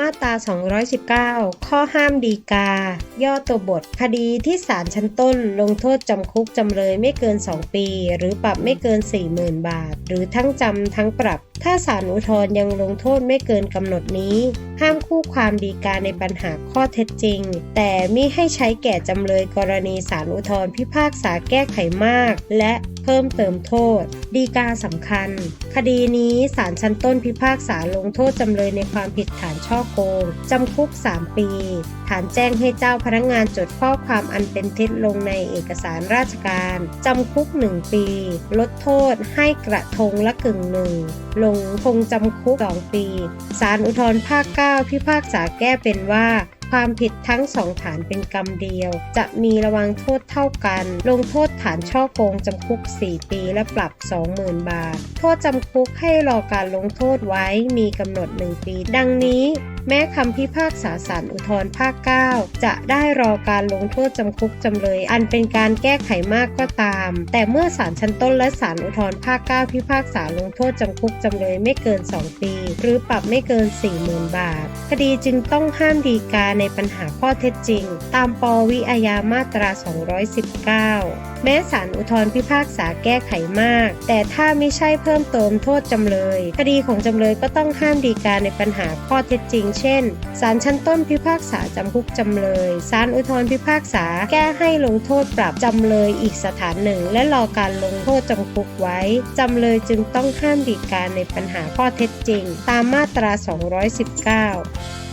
มาตรา 219 ข้อห้ามดีกา ย่อตัวบท คดีที่ศาลชั้นต้น ลงโทษจำคุกจำเลยไม่เกิน 2 ปี หรือปรับไม่เกิน 40,000 บาท หรือทั้งจำทั้งปรับ ถ้าศาลอุทธรณ์ยังลงโทษไม่เกินกำหนดนี้ ห้ามคู่ความดีกาในปัญหาข้อเท็จจริง แต่มิให้ใช้แก่จำเลยกรณีศาลอุทธรณ์พิพากษาแก้ไขมาก และ เพิ่มเติมโทษ ดีกาสำคัญ คดีนี้ศาลชั้นต้นพิพากษาลงโทษจำเลยในความผิดฐานช่อโกง จำคุก 3 ปี ฐานแจ้งให้เจ้าพนักงานจดข้อความอันเป็นเท็จลงในเอกสารราชการ จำคุก 1 ปี ลดโทษให้กระทงละกึ่งหนึ่ง ลงคงจำคุก 2 ปี ศาลอุทธรภาค 9 พิพากษาแก้เป็นว่า ความผิดทั้งสองฐานเป็นกรรมเดียว จะมีระวังโทษเท่ากัน ลงโทษฐานช่อโกงจำคุก 4 ปีและปรับ 20,000 บาท โทษจำคุกให้รอการลงโทษไว้มีกำหนด 1 ปี ดังนี้ แม้คำพิพากษาศาลอุทธรภาค 9 จะได้รอการลงโทษจำคุกจำเลย อันเป็นการแก้ไขมากก็ตาม แต่เมื่อศาลชั้นต้นและศาลอุทธรภาค 9 พิพากษาลงโทษจำคุกจำเลยไม่เกิน 2 ปี หรือปรับไม่เกิน 40,000 บาท คดีจึงต้องห้ามดีกาในปัญหาข้อเท็จจริง ตามปวิอาญามาตรา 219 แม้ศาลอุทธรพิพากษาแก้ไขมาก แต่ถ้าไม่ใช่เพิ่มเติมโทษจำเลย คดีของจำเลยก็ต้องห้ามดีกาในปัญหาข้อเท็จจริง เช่น ศาลชั้นต้นพิพากษาจำคุกจำเลย ศาลอุทธรพิพากษาแก้ให้ลงโทษปรับจำเลยอีกสถานหนึ่ง และรอการลงโทษจำคุกไว้ จำเลยจึงต้องห้ามดีกาในปัญหาข้อเท็จจริง ตามมาตรา 219